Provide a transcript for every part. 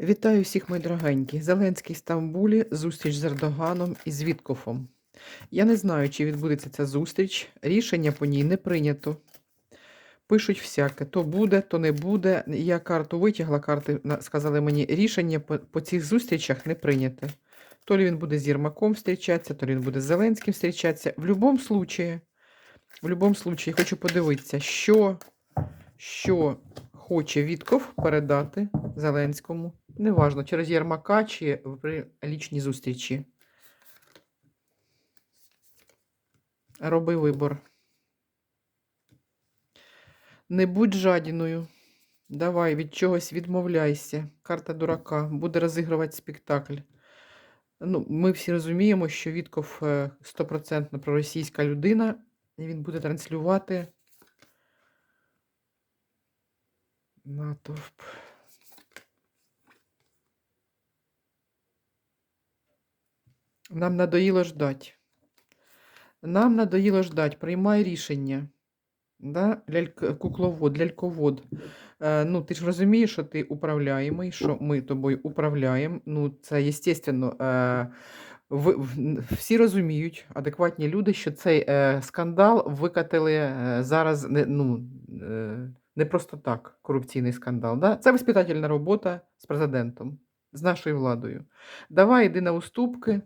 Вітаю всіх, мої дорогенькі. Зеленський Стамбулі, зустріч з Ердоганом і з Віткофом. Я не знаю, чи відбудеться ця зустріч. Рішення по ній не прийнято. Пишуть всяке: то буде, то не буде. Я карту витягла, карти сказали мені, рішення по, по цих зустрічах не прийняте. То ли він буде з Єрмаком зустрічатися, то ли він буде з Зеленським зустрічатися. В будь-якому случаї, в будь-якому случаї, хочу подивитися, що, що хоче Вітков передати Зеленському. Неважно, через Єрмака чи при лічній зустрічі. Роби вибор. Не будь жадіною. Давай, від чогось відмовляйся. Карта дурака буде розігрувати спектакль. Ну, ми всі розуміємо, що Вітков е, стопроцентно проросійська людина, і він буде транслювати натовп. Нам надоїло ждать. Нам надоїло ждать. Приймай рішення. Да? Ляльк... Кукловод, ляльковод. Е, ну, ти ж розумієш, що ти управляємий, що ми тобою управляємо. Ну, це естественно. Е, всі розуміють, адекватні люди, що цей е, скандал викатили е, зараз не, ну, е, не просто так, корупційний скандал. Да? Це воспитательна робота з президентом, з нашою владою. Давай йди на уступки,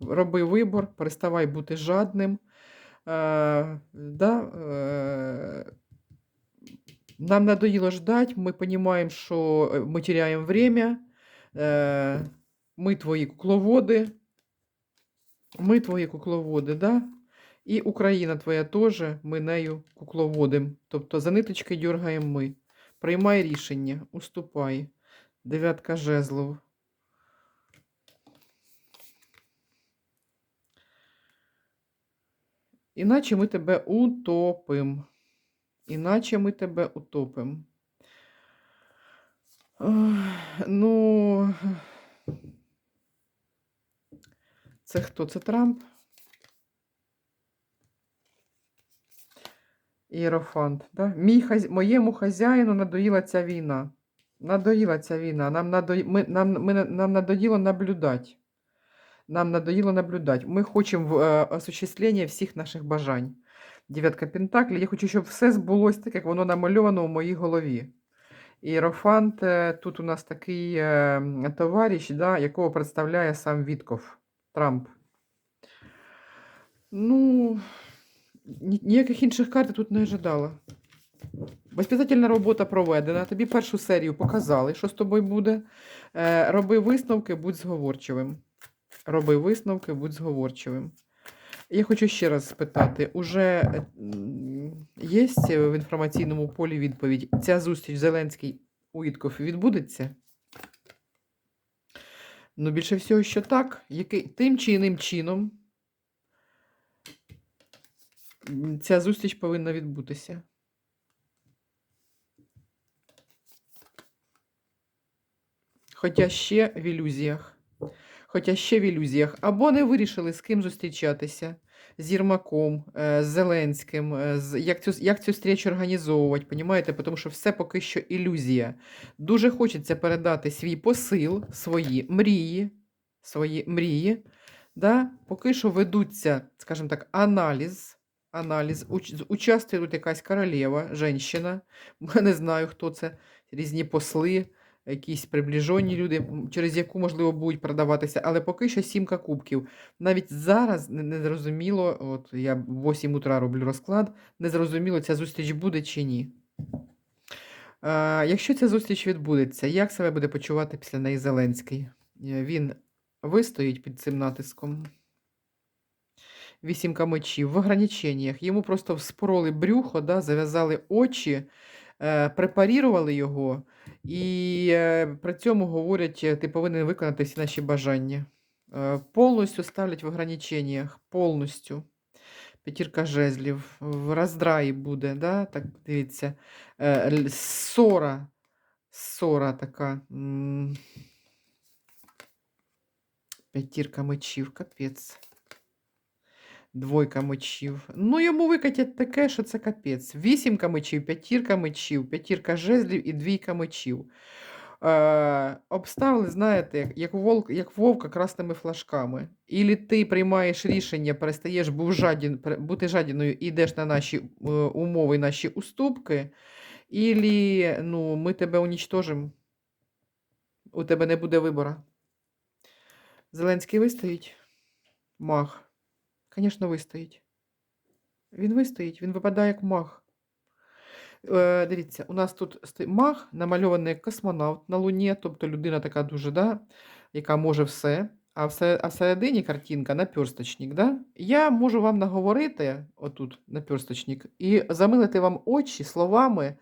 роби вибор, переставай бути жадним. Е, да, е, нам надоело ждать, мы понимаем, что э, мы теряем время, э, мы твої кукловоди, ми твої кукловоди, да? І Україна твоя теж, ми нею кукловодим. Тобто за ниточки дергаємо ми. Приймай рішення, уступай. Дев'ятка жезлов. Іначе ми тебе утопим. Іначе ми тебе утопим. Ну, це хто? Це Трамп? Іерофант, да? Мій. Моєму хазяїну надоїла ця війна. Надоїла ця війна. Нам, надо... ми... нам... Ми... Нам надоїло наблюдати. Нам надоїло наблюдати. Ми хочемо е, осуществлення всіх наших бажань. Дев'ятка Пентаклів. Я хочу, щоб все збулося так, як воно намальовано у моїй голові. Іерофант, е, тут у нас такий е, товариш, да, якого представляє сам Вітков, Трамп. Ну, ні- ніяких інших карт тут не ожидала. Воспитательна робота проведена. Тобі першу серію показали, що з тобою буде. Е, роби висновки, будь зговорчивим. Роби висновки, будь зговорчивим. Я хочу ще раз спитати: уже е, є в інформаційному полі відповідь? Ця зустріч Зеленський Уітков відбудеться? Ну, більше всього, що так. Який, тим чи іним чином ця зустріч повинна відбутися. Хоча ще в ілюзіях. Хоча ще в ілюзіях. Або не вирішили, з ким зустрічатися. З Єрмаком, е, з Зеленським, е, як, цю, як цю зустріч організовувати, понімаєте? Тому що все поки що ілюзія. Дуже хочеться передати свій посил, свої мрії, свої мрії. Да? Поки що ведуться, скажімо так, аналіз. Аналіз. Участвує тут якась королева, жінка. Не знаю, хто це, різні посли якісь приближені люди, через яку, можливо, будуть продаватися, але поки що сімка кубків. Навіть зараз не, не зрозуміло, от я в 8 утра роблю розклад, не зрозуміло, ця зустріч буде чи ні. Е, якщо ця зустріч відбудеться, як себе буде почувати після неї Зеленський? Е, Він вистоїть під цим натиском. Вісімка мечів в ограниченнях. Йому просто вспороли брюхо, да, зав'язали очі, препарірували його, і е, при цьому говорять, е, ти повинен виконати всі наші бажання. Е, повністю ставлять в ограниченнях, повністю. П'ятірка жезлів, в роздраї буде, да? так дивіться. Е, ссора, ссора така. П'ятірка мечів, капець. Двойка мечів. Ну, йому викатять таке, що це капець. Вісімка мечів, п'ятірка мечів, п'ятірка жезлів і двійка мечів. Е, обставили, знаєте, як, волк, як вовка красними флажками. Ілі ти приймаєш рішення, перестаєш був жадін, бути жадіною і йдеш на наші е, умови, наші уступки, ілі ну, ми тебе унічтожимо. У тебе не буде вибору. Зеленський вистоїть? Мах. Звісно, вистоїть. Він вистоїть, він випадає як мах. Е, дивіться, у нас тут мах намальований як космонавт на Луні, тобто людина така дуже, да, яка може все. А, все, а всередині картинка наперсточник. Да? Я можу вам наговорити отут наперсточник і замилити вам очі словами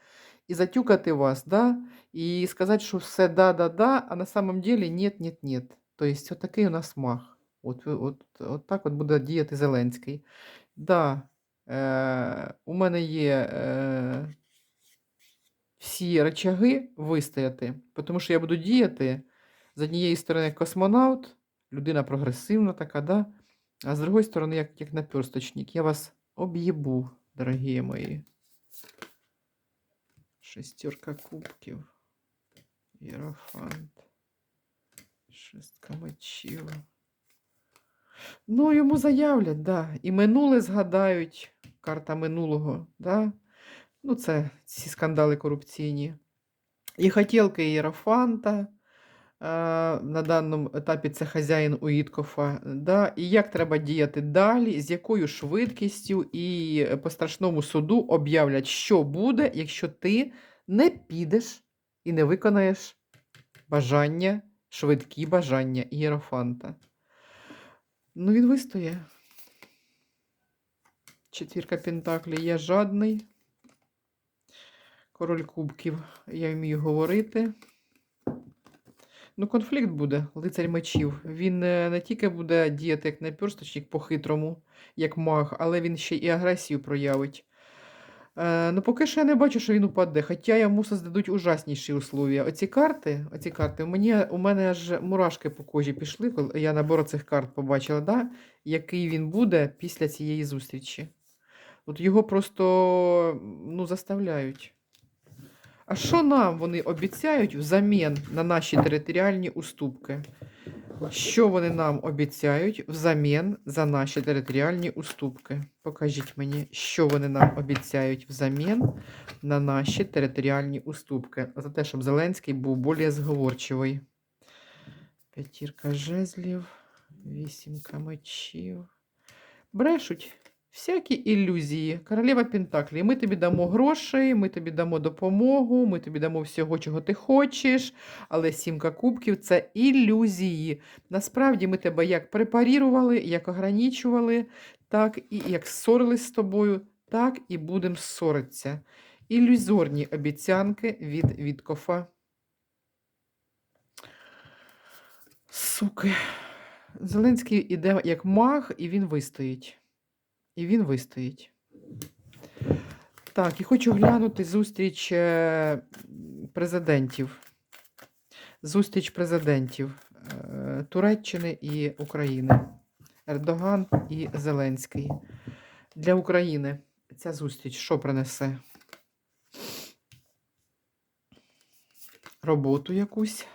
і затюкати вас, да? і сказати, що все да-да-да, а на самом деле нет, нет, нет. Тобто, отакий у нас мах. От, от, от так от буде діяти Зеленський. Да, е, у мене є е, всі речаги вистояти, тому що я буду діяти з однієї сторони як космонавт, людина прогресивна така, да? а з другої сторони, як, як наперсточник. Я вас об'єбу, дорогі мої. Шестерка кубків. Єрофант. Шестка мечів. Ну, йому заявлять, да. І минуле згадають, карта минулого, да. Ну, це ці скандали корупційні. І хотілки Єрофанта. е, На даному етапі це хазяїн Уіткофа. Да? І як треба діяти далі, з якою швидкістю, і по страшному суду об'являть, що буде, якщо ти не підеш і не виконаєш бажання, швидкі бажання Єрофанта. Ну, він вистоє. Четвірка Пентаклі. Я жадний. Король кубків. Я вмію говорити. Ну, конфлікт буде, лицарь мечів. Він е, не тільки буде діяти як наперсточник по-хитрому, як маг, але він ще і агресію проявить. Е, ну, поки що я не бачу, що він упаде, хоча йому создадуть ужасніші условия. Оці карти, оці карти, мені, у мене аж мурашки по кожі пішли, коли я набор цих карт побачила, да? який він буде після цієї зустрічі. От його просто ну, заставляють. А що нам вони обіцяють взамін на наші територіальні уступки? Що вони нам обіцяють взамін за наші територіальні уступки? Покажіть мені, що вони нам обіцяють взамін на наші територіальні уступки. За те, щоб Зеленський був більш зговорчивий. П'ятірка жезлів, вісімка мечів. Брешуть. Всякі ілюзії. Королева Пентаклі. Ми тобі дамо грошей, ми тобі дамо допомогу, ми тобі дамо всього, чого ти хочеш. Але сімка кубків це ілюзії. Насправді ми тебе як препарірували, як ограничували, так і як ссорились з тобою, так і будемо ссоритися. Ілюзорні обіцянки від Віткофа. Суки. Зеленський іде як маг, і він вистоїть. І він вистоїть. Так, і хочу глянути зустріч е, президентів. Зустріч президентів е, Туреччини і України. Ердоган і Зеленський. Для України ця зустріч що принесе? Роботу якусь.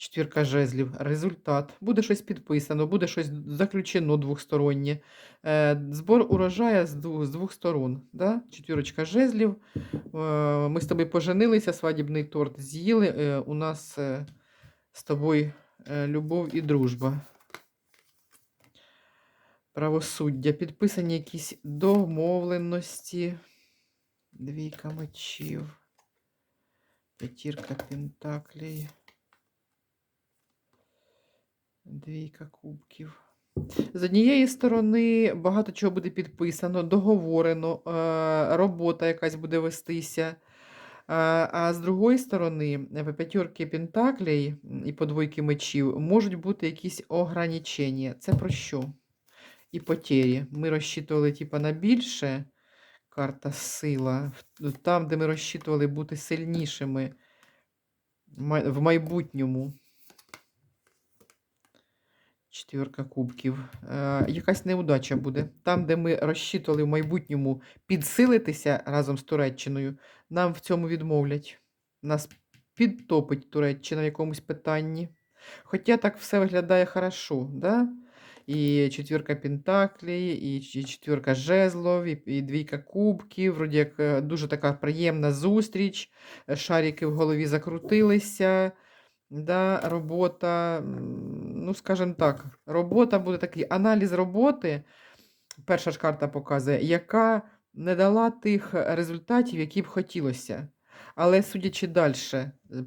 Четвірка жезлів, результат. Буде щось підписано, буде щось заключено двостороннє. Е, збор урожаю з двох, з двох сторон. Да? Четвірочка жезлів. Е, ми з тобою поженилися, свадібний торт з'їли. Е, у нас з тобою любов і дружба. Правосуддя. Підписані якісь домовленості. Двійка мечів. П'ятірка пентаклей. Двійка кубків. З однієї сторони, багато чого буде підписано, договорено, е, робота якась буде вестися. Е, А з другої сторони, в п'ятерки пентаклей і по двойки мечів можуть бути якісь ограничення. Це про що? І потері. Ми розчитували типа, на більше. Карта сила. Там, де ми розчитували бути сильнішими в майбутньому. Четвірка кубків. Е, якась неудача буде. Там, де ми розчитували в майбутньому підсилитися разом з Туреччиною, нам в цьому відмовлять. Нас підтопить Туреччина в якомусь питанні. Хоча так все виглядає хорошо, да? І четвірка Пентаклей, і четвірка жезлов, і, і двійка кубків. Вроді як е, дуже така приємна зустріч. Шарики в голові закрутилися. Да, робота, ну, скажімо так, робота буде такий аналіз роботи. Перша ж карта показує, яка не дала тих результатів, які б хотілося. Але судячи далі,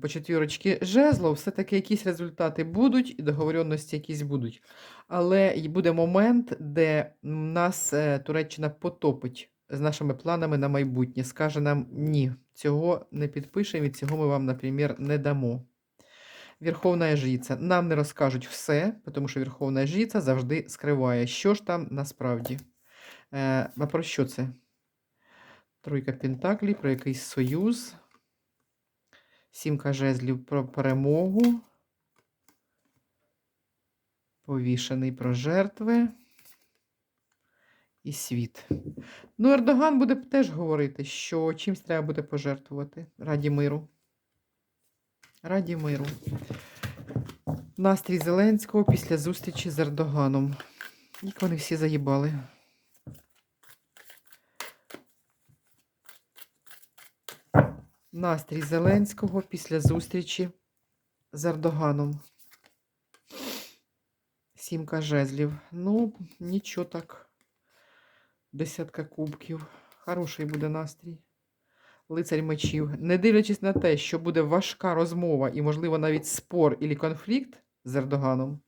по четвірочці жезлов, все-таки якісь результати будуть, і договоренності якісь будуть. Але буде момент, де нас е, Туреччина потопить з нашими планами на майбутнє. Скаже нам ні, цього не підпишемо і цього ми вам, наприклад, не дамо. Верховна жриця. Нам не розкажуть все, тому що Верховна жриця завжди скриває, що ж там насправді. Е, а про що це? Тройка Пентаклів, про якийсь союз. Сімка жезлів про перемогу. Повішений про жертви. І світ. Ну, Ердоган буде теж говорити, що чимсь треба буде пожертвувати раді миру. Раді миру. Настрій Зеленського після зустрічі з Ердоганом. Як вони всі заїбали. Настрій Зеленського після зустрічі з Ердоганом. Сімка жезлів. Ну, нічого так. Десятка кубків. Хороший буде настрій. Лицарь мечів. Не дивлячись на те, що буде важка розмова і, можливо, навіть спор і конфлікт з Ердоганом,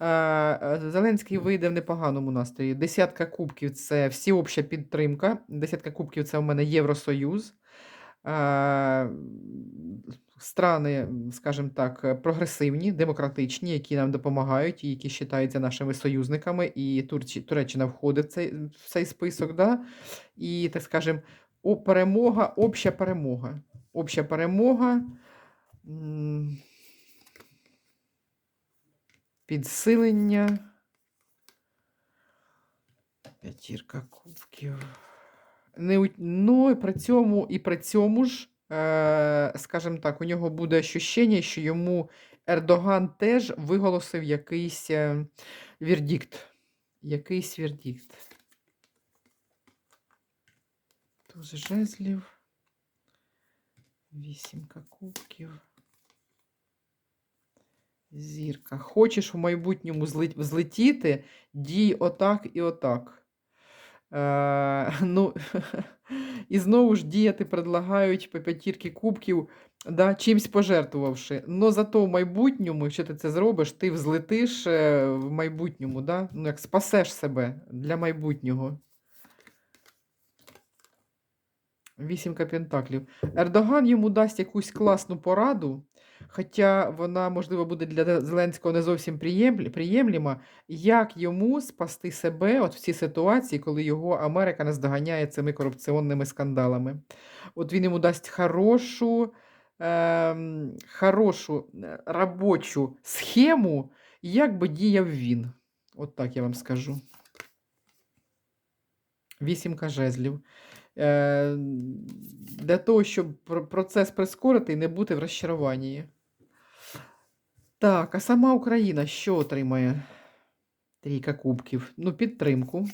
е, е, Зеленський вийде в непоганому настрої. Десятка кубків це всеобща підтримка. Десятка кубків це у мене Євросоюз. Е, Страни, скажімо так, прогресивні, демократичні, які нам допомагають, і які вважаються нашими союзниками, і Туреччина входить в цей, в цей список. Да? І, так скажемо, о, перемога, обща перемога. Обща перемога. Підсилення. П'ятірка кубків. Не, ну, і при цьому, і при цьому ж, е, скажімо так, у нього буде ощущення, що йому Ердоган теж виголосив якийсь е, вердикт. Якийсь вердикт. Туз жезлів. Вісімка кубків. Зірка. Хочеш в майбутньому злет- взлетіти, дій отак і отак. Е, ну, і знову ж діяти предлагають по п'ятірки кубків, да, чимсь пожертвувавши. Но зато в майбутньому, якщо ти це зробиш, ти взлетиш е, в майбутньому, да? ну, як спасеш себе для майбутнього. Вісімка пентаклів. Ердоган йому дасть якусь класну пораду, хоча вона, можливо, буде для Зеленського не зовсім приємліма, як йому спасти себе от в цій ситуації, коли його Америка наздоганяє цими корупційними скандалами. От він йому дасть хорошу, ем, хорошу е, робочу схему, як би діяв він. От так я вам скажу. Вісімка жезлів. Е, для того, щоб процес прискорити і не бути в розчаруванні. Так, а сама Україна що отримає? Трійка кубків. Ну, підтримку.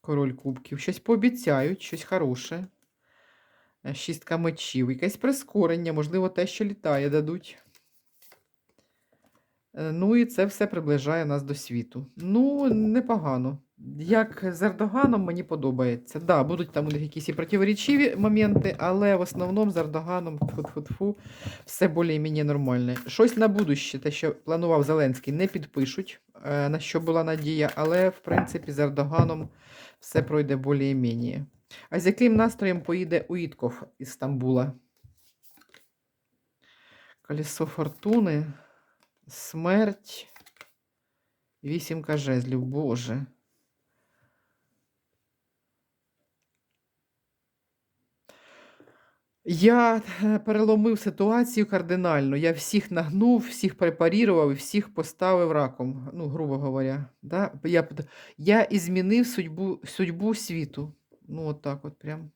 Король кубків. Щось пообіцяють, щось хороше. Е, Шістка мечів. Якесь прискорення, можливо, те, що літає, дадуть. Е, Ну і це все приближає нас до світу. Ну, непогано. Як з Ердоганом мені подобається. Да, будуть там у них якісь і противоречиві моменти, але в основному з Ердоганом тфу-тфу-тфу, все більш-менш нормальне. Щось на будуще, те, що планував Зеленський, не підпишуть, е, на що була надія, але в принципі з Ердоганом все пройде більш-менш. А з яким настроєм поїде Уітков із Стамбула? Колесо фортуни. Смерть. Вісімка жезлів, Боже. Я е, переломив ситуацію кардинально. Я всіх нагнув, всіх препарірував і всіх поставив раком, ну, грубо говоря. Да? Я, я і змінив судьбу, судьбу світу. Ну, от так от прям.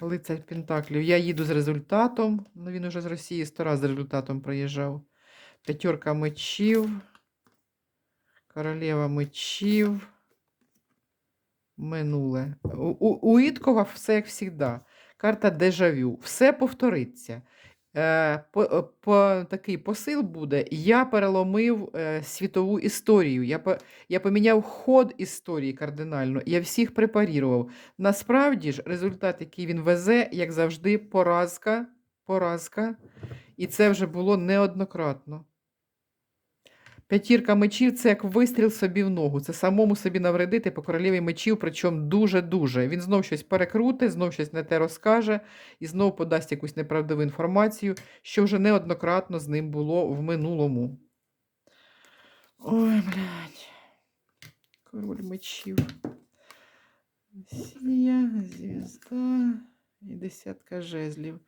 Лицарь Пентаклів. Я їду з результатом. Ну, він уже з Росії сто раз з результатом приїжджав. П'ятерка мечів. Королева мечів. Минуле. У, у, Іткова все як завжди. Карта дежавю. Все повториться. Е, по, е, по, такий посил буде. Я переломив е, світову історію. Я, по, я поміняв ход історії кардинально. Я всіх препарірував. Насправді ж, результат, який він везе, як завжди, поразка. Поразка. І це вже було неоднократно. П'ятірка мечів це як вистріл собі в ногу. Це самому собі навредити по королеві мечів, причому дуже-дуже. Він знов щось перекрутить, знов щось не те розкаже і знов подасть якусь неправдиву інформацію, що вже неоднократно з ним було в минулому. Ой, блядь. Король мечів. Сія, звізда і десятка жезлів.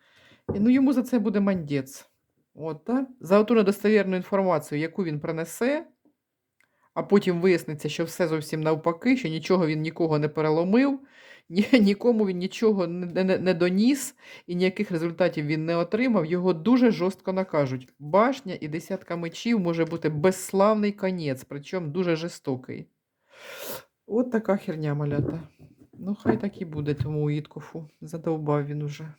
І, ну, йому за це буде мандець. От, так? За оту недостовірну інформацію, яку він принесе, а потім виясниться, що все зовсім навпаки, що нічого він нікого не переломив, ні, нікому він нічого не, не, не доніс і ніяких результатів він не отримав, його дуже жорстко накажуть. Башня і десятка мечів може бути безславний конець, причому дуже жорстокий. От така херня малята. Ну, хай так і буде тому Іткофу. Задовбав він уже.